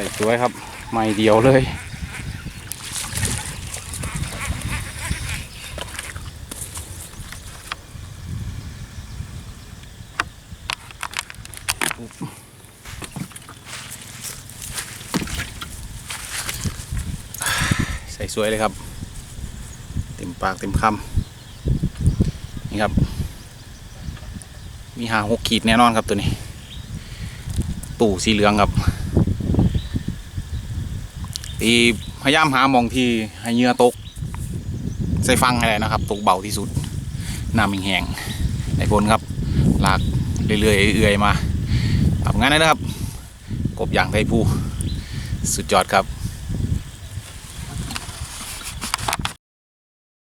ส่สวยครับไม่เดียวเลย ใส่สวยเลยครับ เต็มปากเต็มคำนี่ครับ มีหาหกขีดแน่นอนครับตัวนี้ ตู่สีเหลืองครับ ตีพยายามหาหมองที่ให้เหงื่อตก ใส่ฟังอะไรนะครับ ตกเบาที่สุดน้ำแห้งๆในพลครับลากเรื่อยๆเอื่อยๆมาทำงานนะครับ กบอย่างไทยภูสุดยอดครับ